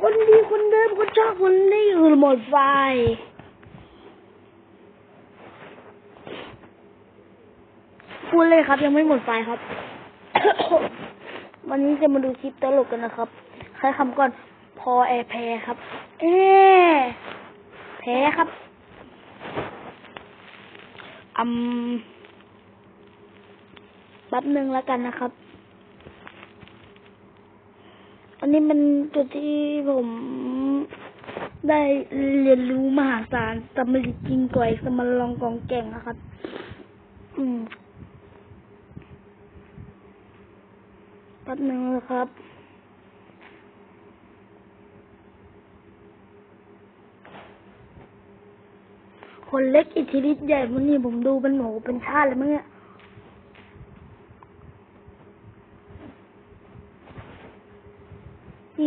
คนดีคนเดิมคนชอบคนดีอื่นหมดไฟพูดเลยครับ ยังไม่หมดไฟครับ วันนี้จะมาดูคลิปตลกกันนะครับใช้คำก่อน พอแอแพ้ครับ เอ๊แพ้ครับอืมแป๊บหนึ่งแล้วกันนะครับ อั นนี้เป็นจุดที่ผมได้เรียนรู้มหาศาลสมริจริงกว่อ้สมรลองกองแก่งนะครับ อืมแป๊บหนึ่งนะครับคนเล็กอิทธิฤทธิ์ใหญ่วันนี้ผมดูเป็นหมูเป็นชาติเลยมั้งเนี่ย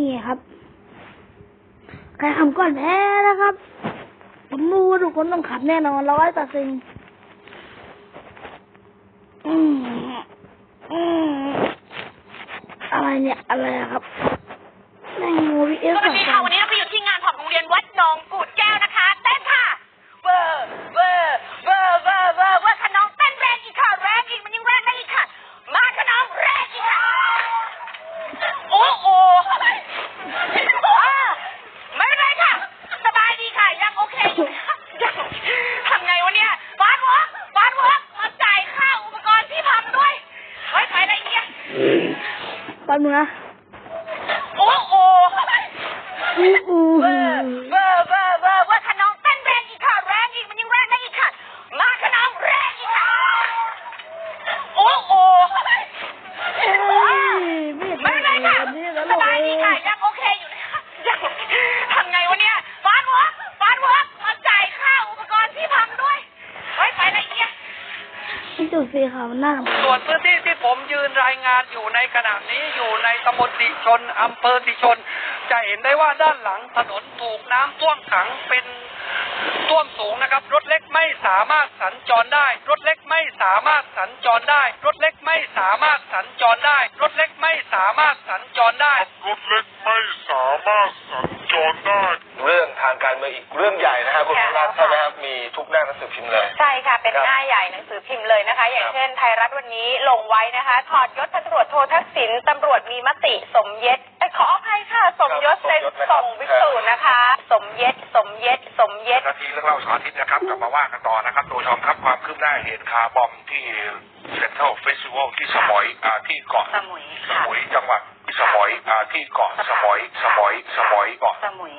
นี่ครับใครทำก่อนแพ้นะครับ ผมรู้ว่าทุกคนต้องขับแน่นอนร้อยต่อสิงอืมอืมอะไรเนี่ย อะไรอะครับแม่งโมวีเอสสวัสดีค่ะวันนี้เราไปอยู่ที่งานของโรงเรียนวัดหนองกูดแก้วนะคะ เต้นค่ะเวอร์เวอร์เวอร์เวอร์เวอร์เวอร์ค่ะน้องเต้นแรงอีกค่ะแรงอีกมันยังแรงได้อีกค่ะ มาค่ะน้องแรงอีกค่ะ โอ้โหอ่าไม่เป็นไรค่ะ สบายดีค่ะ ยังโอเคอยู่ค่ะยังทำไงวะเนี่ยฟาดหัวฟาดหัวมาจ่ายค่าอุปกรณ์ที่พังด้วยเฮ้ยไปอะไรเนี่ย แป๊บ นึงนะโอ้โหอู้อู้เวอร์เวอร์เวอร์เวอร์เวอร์ขนองเต้นแรงอีกค่ะแรงอีกมันยังแรงได้อีกค่ะ มาขนองแรงอีกค่ะ โอ้โห เฮ้ยไม่เห็น ไม่เป็นไรค่ะ นี่แล้ว สบายดีค่ะยังโอเคอยู่นะคะยังทำไงวะเนี่ยฟาดหัวฟาดหัวมาจ่ายค่าอุปกรณ์ที่พังด้วยเฮ้ยไปละเอียด ที่จุด สีขาวมันน่ารำคาญส่วนพื้นที่ที่ผมยืนรายงานอยู่ในขณะนี้อยู่ในตำบลติชนอำเภอติชน จะเห็นได้ว่าด้านหลังถนนถูกน้ำท่วมขังเป็นท่วมสูงนะครับ รถเล็กไม่สามารถสัญจรได้ รถเล็กไม่สามารถสัญจรได้ รถเล็กไม่สามารถสัญจรได้ รถเล็กไม่สามารถสัญจรได้ รถเล็กไม่สามารถสัญจรได้ เรื่องทางการเมืองอีกเรื่องใหญ่นะครับคุณค่ะรัตน์ใช่ไหมครับมีทุกหน้าหนังสือพิมพ์เลย ใช่ค่ะ เป็นครับหน้าใหญ่หนังสือพิมพ์เลยนะคะ อย่างครับเช่นไทยรัฐวันนี้ลงไว้นะคะ ถอดยศพันตำรวจโททักษิณตำรวจมีมติสมเย็ดเอ้ยขออภัยค่ะ สมยศเซ็นส่งวิกตูนะคะ สมเย็ดสมเย็ดสมเย็ดนาทีเรื่องเล่าเสาร์อาทิตย์นะครับกลับมาว่ากันต่อนะครับตัวชมครับความคืบหน้าเหตุคาร์บอมที่เซ็นทรัลเฟสติวัลที่สมอยอ่าที่เกาะสมุยสค่ะมุยจังหวัด สมอยอ่าที่เกาะสมอยสมอยสมอยเกาะสมุย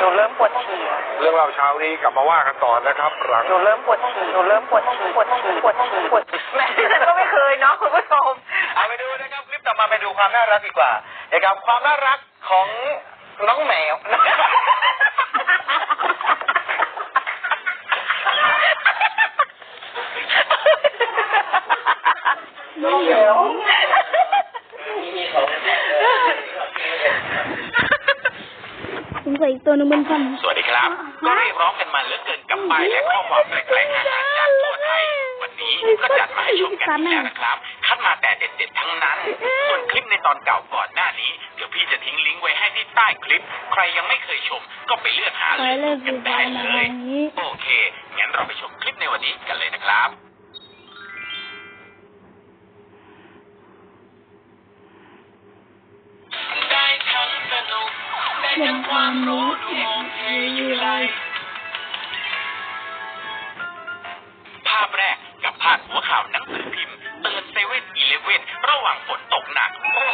หนูเริ่มปวดฉี่เรื่องเล่าเช้านี้กลับมาว่ากันต่อนะครับหลังหนูเริ่มปวดฉี่หนูเริ่มปวดฉี่ปวดฉี่ปวดฉี่ปวดฉี่แม่ฉันก็ไม่เคยเนาะคุณผู้ชมเอาไปดูนะครับคลิปต่อมาไปดูความน่ารักดีกว่านะครับความน่ารักของน้องแมวน้องเหลว สงสัยอีกตัวหนึงมันฟันสวัสดีครับ ก็เรียกร้องกันมาเหลือเกินกับป้ายและข้อความแปลกๆนานาจากทั่วไทย วันนี้ก็จัดมาให้ชมกันอีกแล้วนะครับ คัดมาแต่เด็ดๆทั้งนั้น ส่วนคลิปในตอนเก่าก่อนหน้านี้ เดี๋ยวพี่จะทิ้งลิงก์ไว้ให้ที่ใต้คลิป ใครยังไม่เคยชม ก็ไปเลือกหาใครเล่นกันได้ฟรีไฟล์มาเลยอย่างนี้โอเค งั้นเราไปชมคลิปในวันนี้กันเลยนะครับ ภาพแรกกับภาพหัวข่าวหนังสือพิมพ์ เตือนเซเว่นอีเลเว่นระหว่างฝนตกหนัก โอ้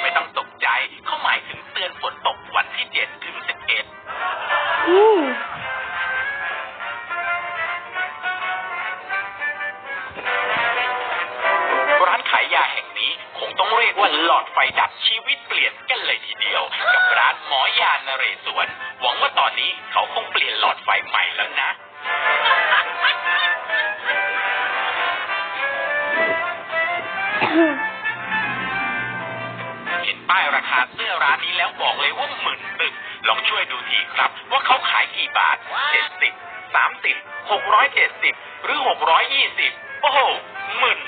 ไม่ต้องตกใจเขาหมายถึงเตือนฝนตกวันที่7ถึง11อู้ร้านขายยาแห่งนี้คงต้องเรียกว่าหลอดไฟดับชีวิตเปลี่ยนกันเลยทีเดียว กับร้านหมอยานเรศวร ว่าตอนนี้เขาคงเปลี่ยนหลอดไฟใหม่แล้วนะ เห็นป้ายราคาเสื้อร้านนี้แล้วบอกเลยว่าหมื่นตึก ลองช่วยดูทีครับ ว่าเขาขายกี่บาท70 30 670หกร้อยเจ็ดสิบหรือ620โอ้โหหมื่น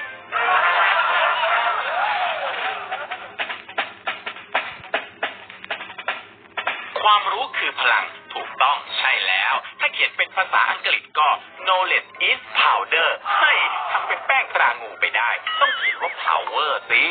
ความรู้คือพลัง ถูกต้องใช่แล้ว ถ้าเขียนเป็นภาษาอังกฤษก็ knowledge is powder เฮ้ทำเป็นแป้งตรางูไปได้ ต้องเขียนว่า power สิ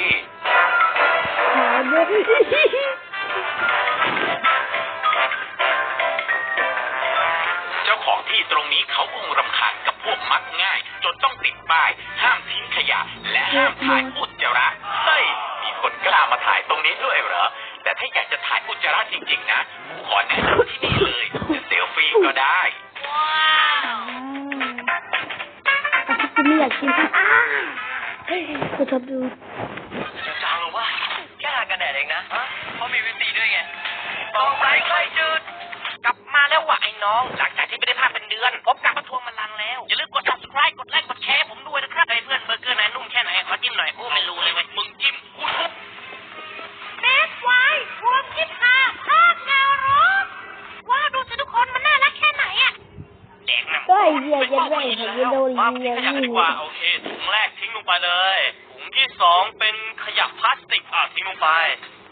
เจ้าของที่ตรงนี้เขาคงรำคาญกับพวกมักง่าย จนต้องติดป้าย ห้ามทิ้งขยะ และห้ามถ่ายอุจจาระเฮ้ยมีคนกล้ามาถ่ายตรงนี้ด้วยเหรอ แต่ถ้าอยากจะถ่ายอุจจาระจริงๆนะผมขอแนะนำที่นี่เลยจะเซลฟี่ก็ได้อาทิตย์นี้อยากกินอ้ากูชอบดูจังว่าแค่ทากันแดดเองนะเขามีวิธีด้วยไงต้องใส่ไข่จืด กลับมาแล้วว่ะไอ้น้อง หลังจากที่ไม่ได้ภาพเป็นเดือน ผมกลับมาทวงบัลลังก์แล้วอย่า ด็กน่ะก็ไอเดียจะได้เย็นโดนมาเรีทิ้ยงขยะกันนี่ดีกว่าโอเคถุงแรกทิ้งลงไปเลยถุงที่สองเป็นขยะพลาสติกอะทิ้งลงไป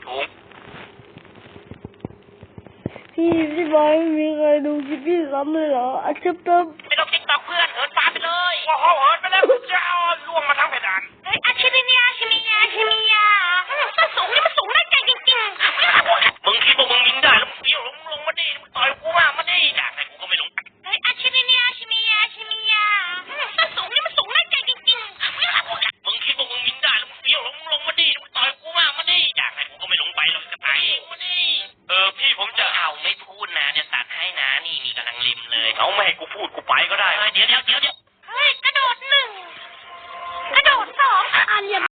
ถุงพี่พี่บอยมีใครดูคลิปพี่ซ้ำเลยเหรออาชิบตับไม่ต้องติ๊กตอกเพื่อนเหินฟ้าไปเลยว้าวเหิ เอาไม่ให้กูพูดกูไปก็ได้ เดี๋ยวเดี๋ยวเดี๋ยว